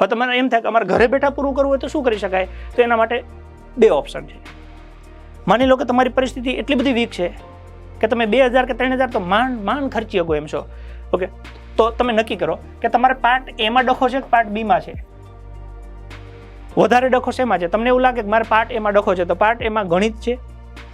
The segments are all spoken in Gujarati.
હવે તમારે એમ થાય કે અમારે ઘરે બેઠા પૂરું કરવું હોય તો શું કરી શકાય? તો એના માટે બે ઓપ્શન છે. માની લો કે તમારી પરિસ્થિતિ એટલી બધી વીક છે કે તમે બે હજાર કે ત્રણ હજાર તો માંડ માંડ ખર્ચી શકો એમ છો. ઓકે તો તમે નક્કી કરો કે તમારે પાર્ટ એમાં ડખો છે કે પાર્ટ બીમાં છે? વધારે ડખો શેમાં છે? તમને એવું લાગે કે મારે પાર્ટ એમાં ડખો છે, તો પાર્ટ એમાં ગણિત છે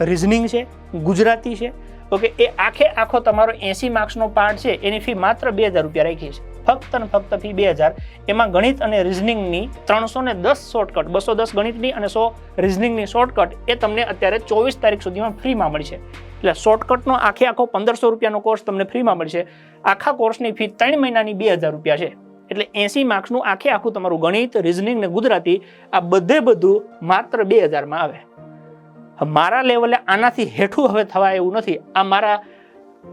રિઝનિંગ છે, ગુજરાતી છે ઓકે, એ આખે આખો તમારો એસી માર્ક્સનો પાર્ટ છે, એની ફી માત્ર બે હજાર રૂપિયા રાખી છે. ફક્ત ને ફક્ત ફી બે હજાર. એમાં ગણિત અને રિઝનિંગની ત્રણસો ને દસ શોર્ટકટ બસો દસ ગણિતની અને સો રિઝનિંગની શોર્ટકટ એ તમને અત્યારે ચોવીસ તારીખ સુધીમાં ફ્રીમાં મળશે એટલે શોર્ટકટનો આખે આખો પંદરસો રૂપિયાનો કોર્સ તમને ફ્રીમાં મળશે આખા કોર્સની ફી ત્રણ મહિનાની બે હજાર રૂપિયા છે. એટલે એસી માર્ક્સનું આખે આખું તમારું ગણિત રિઝનિંગ ને ગુજરાતી આ બધે બધું માત્ર બે હજારમાં આવે. મારા લેવલે આનાથી હેઠું હવે થવાય એવું નથી. આ મારા,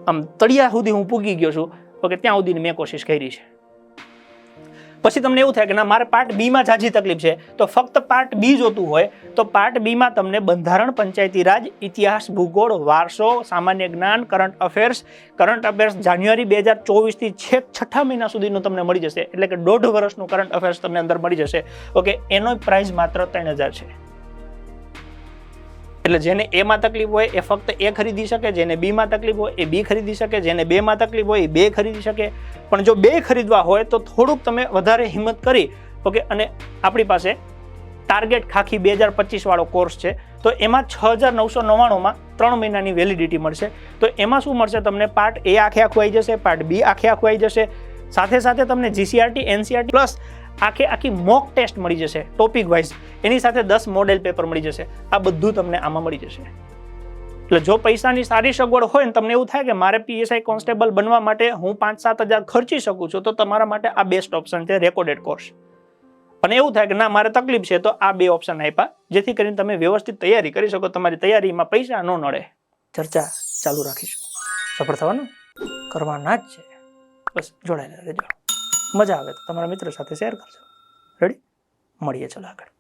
આમ તળિયા સુધી હું પૂગી ગયો છું, ઓકે, ત્યાં સુધીની મેં કોશિશ કરી છે. પછી તમને એવું થાય કે ના, મારે પાર્ટ બીમાં ઝાઝી તકલીફ છે. તો ફક્ત પાર્ટ બી જોતું હોય, તો પાર્ટ બીમાં તમને બંધારણ, પંચાયતી રાજ, ઇતિહાસ, ભૂગોળ, વારસો, સામાન્ય જ્ઞાન current affairs current affairs January બે હજાર ચોવીસથી છેક છઠ્ઠા મહિના સુધીનું તમને મળી જશે. એટલે કે દોઢ વર્ષનું કરંટ અફેર્સ તમને અંદર મળી જશે. ઓકે, એનો પ્રાઇસ માત્ર ત્રણ હજાર છે. એટલે જેને એમાં તકલીફ હોય એ ફક્ત એ ખરીદી શકે, જેને બીમાં તકલીફ હોય એ બી ખરીદી શકે, જેને બેમાં તકલીફ હોય એ બે ખરીદી શકે. પણ જો બે ખરીદવા હોય તો થોડુંક તમે વધારે હિંમત કરી, ઓકે, અને આપણી પાસે ટાર્ગેટ ખાખી બે હજાર પચીસવાળો કોર્સ છે, તો એમાં છ હજાર નવસો નવ્વાણુંમાં ત્રણ મહિનાની વેલિડિટી મળશે. તો એમાં શું મળશે તમને? પાર્ટ એ આખે આખું આવી જશે પાર્ટ બી આખે આખું આવી જશે. સાથે સાથે તમને જીસીઆરટી એનસીઆરટી પ્લસ આખે આખી મોક ટેસ્ટ મળી જશે ટોપિક વાઇઝ એની સાથે દસ મોડેલ પેપર મળી જશે. આ બધું તમને આમાં મળી જશે. એટલે જો પૈસાની સારી સગવડ હોય ને તમને એવું થાય કે મારે પીએસઆઈ કોન્સ્ટેબલ બનવા માટે હું પાંચ સાત હજાર ખર્ચી શકું છું, તો તમારા માટે આ બેસ્ટ ઓપ્શન છે રેકોર્ડેડ કોર્સ અને એવું થાય કે ના, મારે તકલીફ છે, તો આ બે ઓપ્શન આપ્યા. જેથી કરીને તમે વ્યવસ્થિત તૈયારી કરી શકો, તમારી તૈયારીમાં પૈસા ન નડે. ચર્ચા ચાલુ રાખીશું. સફળ થવાનું? કરવાના જ છે. બસ, જોડાયેલા રહેજો. મજા આવે તો તમારા મિત્રો સાથે શેર કરજો. રેડી મળીએ ચલો આગળ.